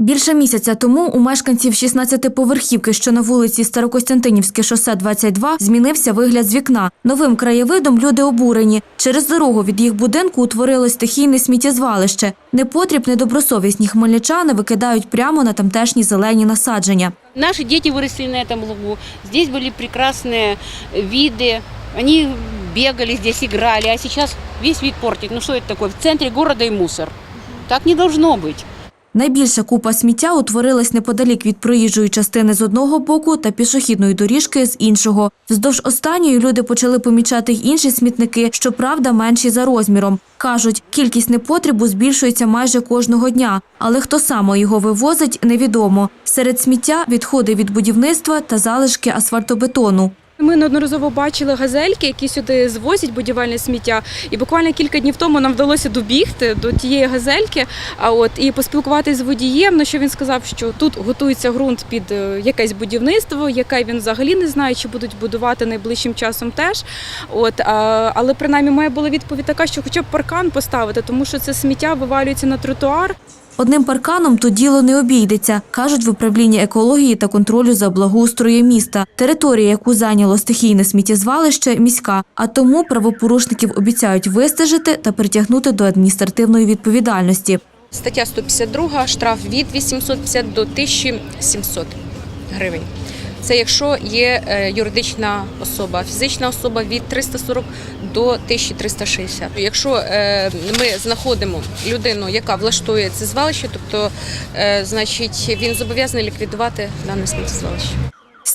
Більше місяця тому у мешканців 16-поверхівки, що на вулиці Старокостянтинівське шосе 22, змінився вигляд з вікна. Новим краєвидом люди обурені. Через дорогу від їх будинку утворилось стихійне сміттєзвалище. Непотріб недобросовісні хмельничани викидають прямо на тамтешні зелені насадження. Наши дети выросли на этом лугу. Здесь были прекрасные виды. Они бегали здесь, играли. А сейчас весь вид портит. Ну что это такое? В центре города и мусор. Так не должно быть. Найбільша купа сміття утворилась неподалік від проїжджої частини з одного боку та пішохідної доріжки з іншого. Вздовж останньої люди почали помічати й інші смітники, щоправда, менші за розміром. Кажуть, кількість непотребу збільшується майже кожного дня, але хто саме його вивозить, невідомо. Серед сміття відходи від будівництва та залишки асфальтобетону. Ми неодноразово бачили газельки, які сюди звозять будівельне сміття. І буквально кілька днів тому нам вдалося добігти до тієї газельки, а от і поспілкуватися з водієм. На що він сказав, що тут готується ґрунт під е, якесь будівництво, яке він взагалі не знає, чи будуть будувати найближчим часом теж. От а, але принаймні моя була відповідь така, що хоча б паркан поставити, тому що це сміття вивалюється на тротуар. Одним парканом то діло не обійдеться, кажуть в управлінні екології та контролю за благоустроєм міста. Територія, яку зайняло стихійне сміттєзвалище, міська, а тому правопорушників обіцяють вистежити та притягнути до адміністративної відповідальності. Стаття 152, штраф від 850 до 1700 гривень. Це якщо є е, юридична особа, фізична особа від 340 до 1360. Якщо е, ми знаходимо людину, яка влаштує це звалище, тобто, е, значить, він зобов'язаний ліквідувати дане сміттєзвалище.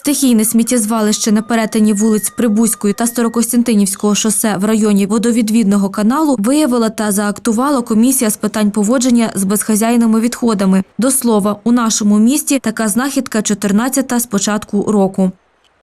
Стихійне сміттєзвалище на перетині вулиць Прибузької та Старокостянтинівського шосе в районі водовідвідного каналу виявила та заактувала комісія з питань поводження з безхазяйними відходами. До слова, у нашому місті така знахідка 14-та з початку року.